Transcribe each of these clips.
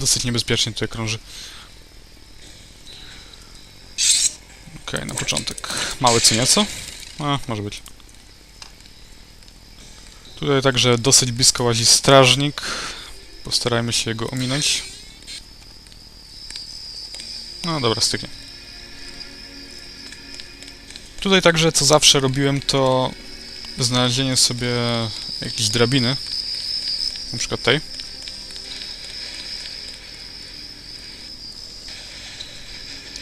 dosyć niebezpiecznie tutaj krąży. Okej, na początek mały co nieco. A, może być. Tutaj także dosyć blisko łazi strażnik. Postarajmy się go ominąć. No dobra, styknie. Tutaj także, co zawsze robiłem, to znalezienie sobie jakiejś drabiny. Na przykład tej.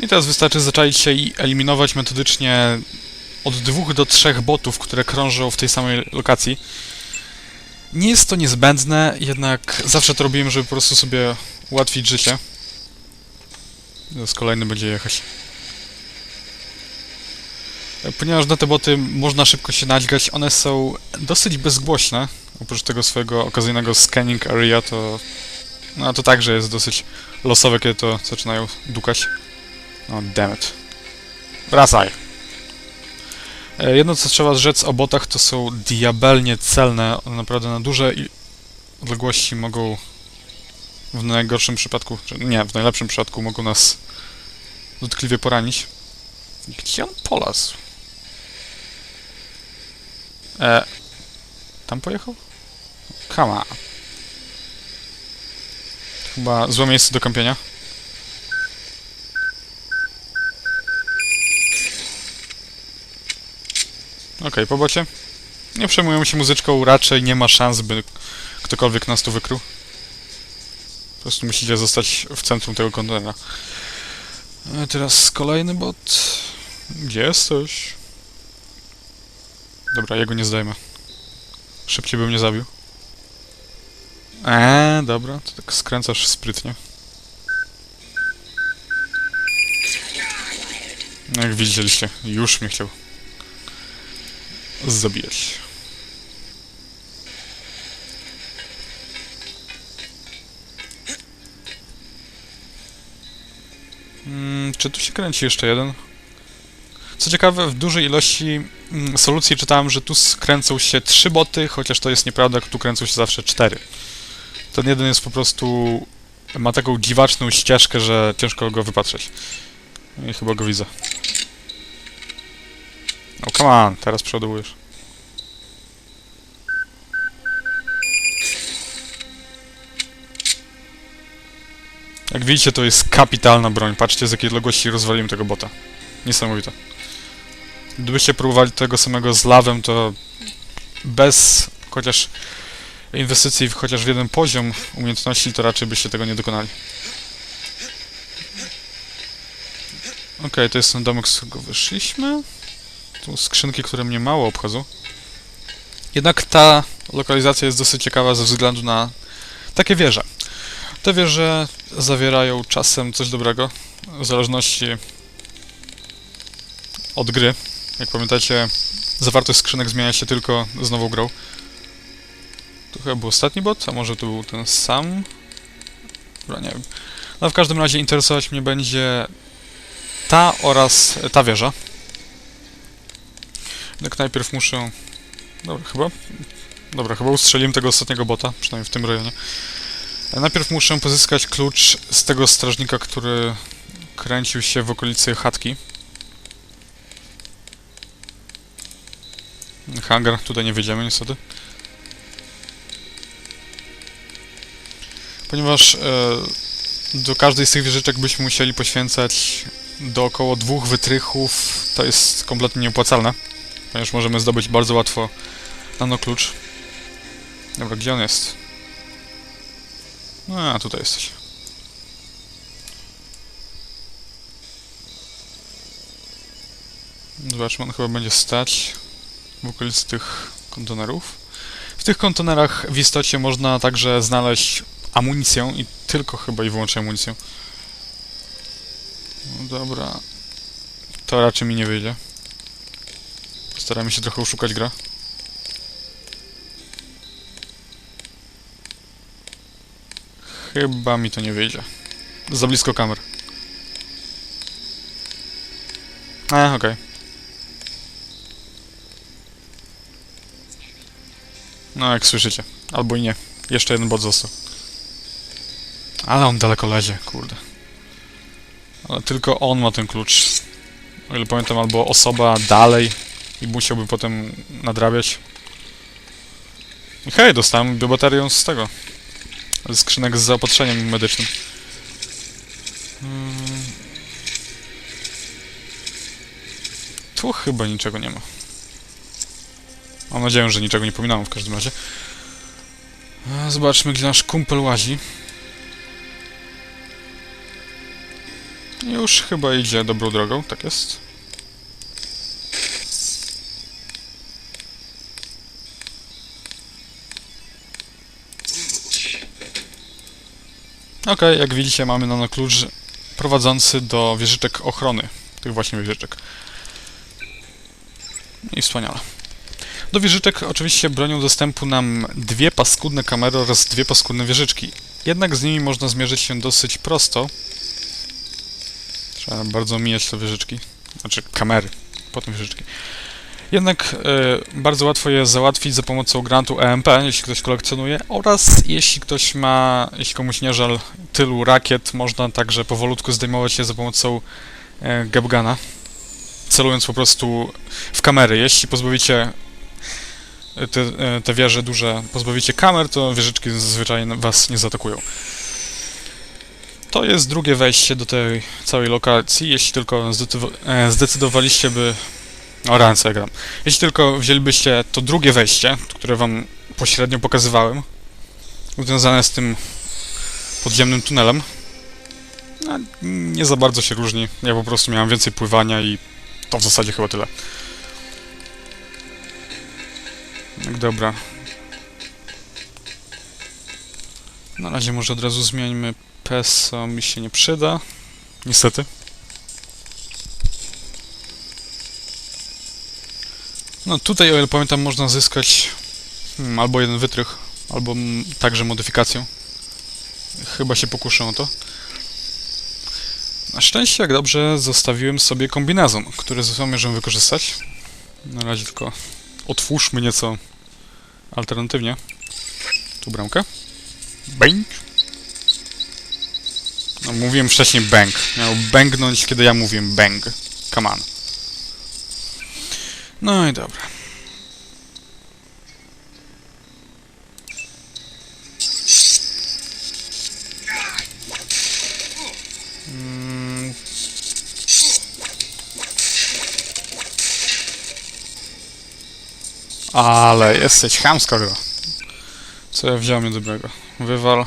I teraz wystarczy zaczaić się i eliminować metodycznie od dwóch do trzech botów, które krążą w tej samej lokacji. Nie jest to niezbędne, jednak zawsze to robiłem, żeby po prostu sobie ułatwić życie. Teraz kolejny będzie jechać. Ponieważ na te boty można szybko się nadźgać, one są dosyć bezgłośne. Oprócz tego swojego okazyjnego scanning area, to... No to także jest dosyć losowe, kiedy to zaczynają dukać. No, dammit. Wracaj! E, Jedno, co trzeba rzec o botach, to są diabelnie celne. One naprawdę na duże odległości mogą w najgorszym przypadku, nie, w najlepszym przypadku mogą nas dotkliwie poranić. Gdzie on polazł? E, tam pojechał? On. Chyba złe miejsce do kampienia. Okej, po bocie. Nie przejmują się muzyczką, raczej nie ma szans, by ktokolwiek nas tu wykrył. Po prostu musicie zostać w centrum tego kontenera. E, teraz kolejny bot. Gdzie jesteś? Dobra, jego nie zdajmy. Szybciej bym nie zabił. Eee, dobra, to tak skręcasz sprytnie. No jak widzieliście, już mnie chciał zabijać. Mm, czy tu się kręci jeszcze jeden? Co ciekawe, w dużej ilości mm, solucji czytałem, że tu skręcą się trzy boty, chociaż to jest nieprawda, tu kręcą się zawsze cztery. Ten jeden jest po prostu... ma taką dziwaczną ścieżkę, że ciężko go wypatrzeć. I chyba go widzę. Come on, teraz przeładowujesz. Jak widzicie, to jest kapitalna broń. Patrzcie, z jakiej odległości rozwaliłem tego bota. Niesamowite. Gdybyście próbowali tego samego z lawem, to bez chociaż inwestycji w chociaż w jeden poziom umiejętności, to raczej byście tego nie dokonali. Okej, to jest ten domek, z którego wyszliśmy. Skrzynki, które mnie mało obchodzą. Jednak ta lokalizacja jest dosyć ciekawa ze względu na takie wieże. Te wieże zawierają czasem coś dobrego, w zależności od gry. Jak pamiętacie, zawartość skrzynek zmienia się tylko z nową grą. Tu chyba był ostatni bot, a może tu był ten sam? Dobra, nie wiem. No w każdym razie interesować mnie będzie ta oraz ta wieża. Jednak najpierw muszę... Dobra, chyba... Dobra, chyba ustrzeliłem tego ostatniego bota, przynajmniej w tym rejonie. E, Najpierw muszę pozyskać klucz z tego strażnika, który kręcił się w okolicy chatki. Hangar, tutaj nie wjedziemy niestety. Ponieważ e, do każdej z tych wieżyczek byśmy musieli poświęcać do około dwóch wytrychów, to jest kompletnie nieopłacalne. Ponieważ możemy zdobyć bardzo łatwo nano klucz. Dobra, gdzie on jest? A, tutaj jesteś. Zobaczmy, on chyba będzie stać w okolicy tych kontenerów. W tych kontenerach w istocie można także znaleźć amunicję i tylko chyba i wyłącznie amunicję. No dobra. To raczej mi nie wyjdzie. Postaramy się trochę oszukać grę. Chyba mi to nie wyjdzie. Za blisko kamer. A, okej. No, jak słyszycie. Albo i nie. Jeszcze jeden bot został. Ale on daleko lezie, kurde. Ale tylko on ma ten klucz. O ile pamiętam, albo osoba dalej i musiałby potem nadrabiać. Hej, dostałem biobaterię z tego. Ze skrzynek z zaopatrzeniem medycznym. Mm. Tu chyba niczego nie ma. Mam nadzieję, że niczego nie pominąłem w każdym razie. Zobaczmy, gdzie nasz kumpel łazi. Już chyba idzie dobrą drogą, tak jest. Okej, jak widzicie mamy nano klucz prowadzący do wieżyczek ochrony. Tych właśnie wieżyczek. I wspaniale. Do wieżyczek oczywiście bronią dostępu nam dwie paskudne kamery oraz dwie paskudne wieżyczki. Jednak z nimi można zmierzyć się dosyć prosto. Trzeba bardzo mijać te wieżyczki. Znaczy kamery, potem wieżyczki. Jednak e, bardzo łatwo je załatwić za pomocą grantu EMP, jeśli ktoś kolekcjonuje, oraz jeśli ktoś ma, jeśli komuś nie żal tylu rakiet, można także powolutku zdejmować je za pomocą e, Gabgana, celując po prostu w kamery. Jeśli pozbawicie te, e, te wieże duże, pozbawicie kamer, to wieżyczki zazwyczaj was nie zaatakują. To jest drugie wejście do tej całej lokacji, jeśli tylko zdecydowa- zdecydowaliście by... O, gram. Jeśli tylko wzięlibyście to drugie wejście, które wam pośrednio pokazywałem, związane z tym podziemnym tunelem, no, nie za bardzo się różni. Ja po prostu miałem więcej pływania i to w zasadzie chyba tyle. Tak, Dobra. Na razie może od razu zmieńmy PESO, mi się nie przyda. Niestety. No tutaj, o ile pamiętam, można zyskać hmm, albo jeden wytrych, albo mm, także modyfikację. Chyba się pokuszę o to. Na szczęście, jak dobrze, zostawiłem sobie kombinezon, który zamierzam wykorzystać. Na razie tylko otwórzmy nieco alternatywnie. Tu bramkę. Bang. No, mówiłem wcześniej bang. Miał bęgnąć, kiedy ja mówiłem bang. Come on. No i dobra. Mm. Ale jesteś chamska gra. Co ja wziąłem niedobrego? Wywal.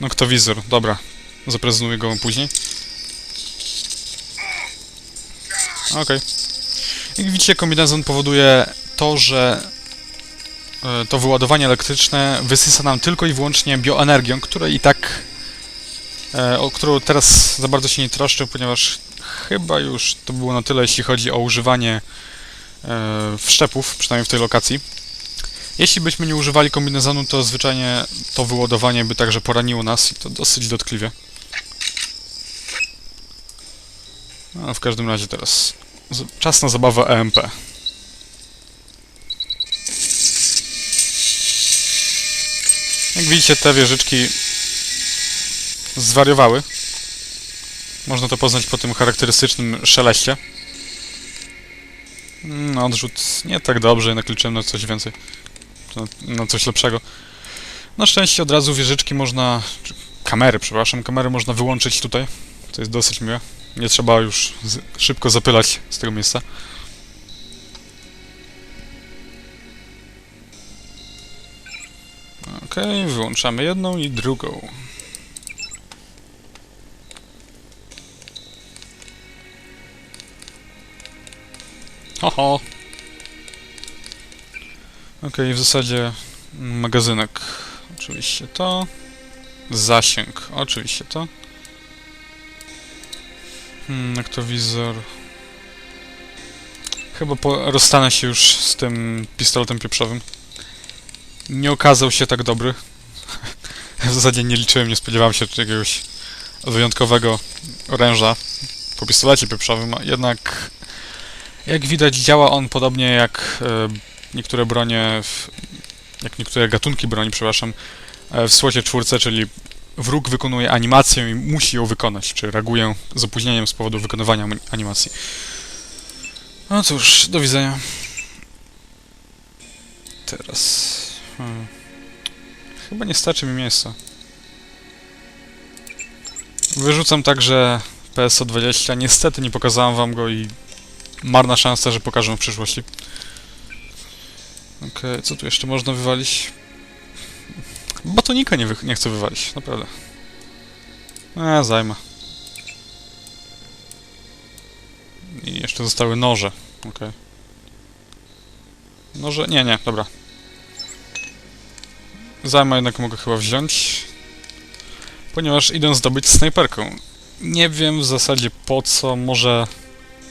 No kto wizor? Dobra. Zaprezentuję go później. Okej. Jak widzicie, kombinezon powoduje to, że e, to wyładowanie elektryczne wysysa nam tylko i wyłącznie bioenergią, której i tak e, o którą teraz za bardzo się nie troszczę, ponieważ chyba już to było na tyle, jeśli chodzi o używanie e, wszczepów, przynajmniej w tej lokacji. Jeśli byśmy nie używali kombinezonu, to zwyczajnie to wyładowanie by także poraniło nas i to dosyć dotkliwie. No, w każdym razie teraz czas na zabawę EMP. Jak widzicie, te wieżyczki zwariowały. Można to poznać po tym charakterystycznym szeleście. No, odrzut nie tak dobrze, jednak liczyłem na coś więcej. Na, na coś lepszego. Na szczęście od razu wieżyczki można... Kamery, przepraszam, kamery można wyłączyć tutaj. To jest dosyć miłe. Nie trzeba już szybko zapylać z tego miejsca. Okej, wyłączamy jedną i drugą. Oho! Okej, w zasadzie magazynek. Oczywiście to. Zasięg. Oczywiście to. Hmm, aktowizor. Chyba po, rozstanę się już z tym pistoletem pieprzowym. Nie okazał się tak dobry. w zasadzie nie liczyłem, nie spodziewałem się jakiegoś wyjątkowego oręża po pistolecie pieprzowym, a jednak jak widać działa on podobnie jak e, niektóre bronie, w, jak niektóre gatunki broni, przepraszam, e, w słocie czwórce, czyli wróg wykonuje animację i musi ją wykonać, czy reaguje z opóźnieniem z powodu wykonywania ani- animacji. No cóż, do widzenia. Teraz... Hmm. Chyba nie starczy mi miejsca. Wyrzucam także PSO20. Niestety nie pokazałem wam go i marna szansa, że pokażę w przyszłości. Okej, co tu jeszcze można wywalić? Batonika nie, nie chcę wywalić, naprawdę. Eee, zajmę. I jeszcze zostały noże, okej. Noże? Nie, nie, dobra. Zajmę jednak mogę chyba wziąć. Ponieważ idę zdobyć snajperkę. Nie wiem w zasadzie po co, może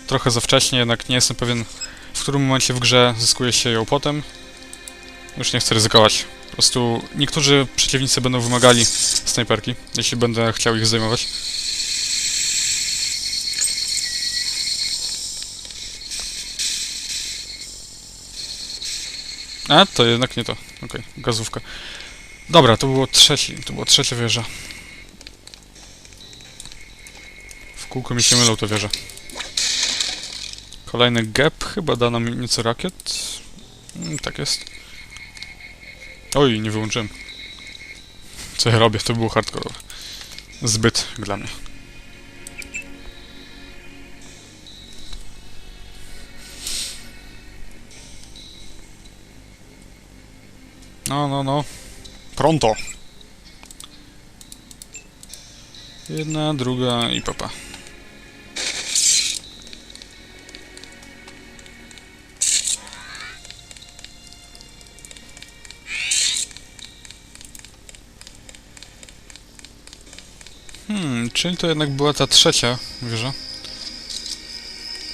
trochę za wcześnie, jednak nie jestem pewien w którym momencie w grze zyskuje się ją potem. Już nie chcę ryzykować. Po prostu niektórzy przeciwnicy będą wymagali snajperki, jeśli będę chciał ich zdejmować. A, to jednak nie to. Okej, gazówka. Dobra, to było trzeci, to była trzecia wieża. W kółko mi się mylą te wieże. Kolejny gap, chyba da nam nieco rakiet. Mm, tak jest. Oj, nie wyłączyłem. Co ja robię? To było hardcore. Zbyt dla mnie. No, no, no. Pronto. Jedna, druga i papa. Czyli to jednak była ta trzecia wieża.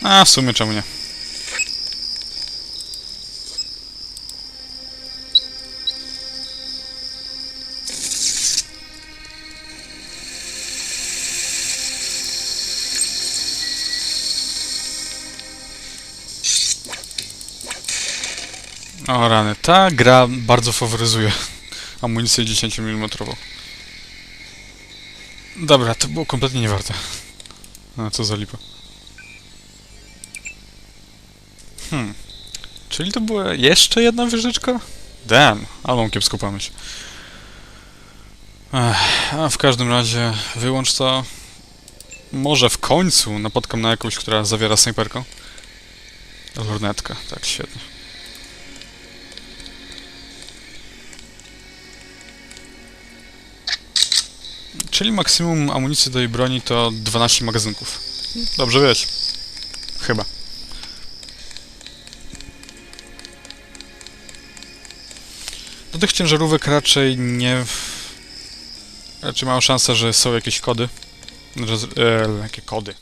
A, w sumie czemu nie? O rany, ta gra bardzo faworyzuje amunicję 10 mm. Dobra, to było kompletnie niewarte. A, co za lipa. Hmm. Czyli to była jeszcze jedna wieżyczka? Damn, ale mam pamięć. A w każdym razie wyłącz to. Może w końcu napotkam na jakąś, która zawiera snajperkę. Lornetka, tak, świetnie. Czyli maksimum amunicji do jej broni to 12 magazynków. Dobrze wiesz. Chyba. Do tych ciężarówek raczej nie... Raczej mam szansę, że są jakieś kody. Z- e, jakie kody?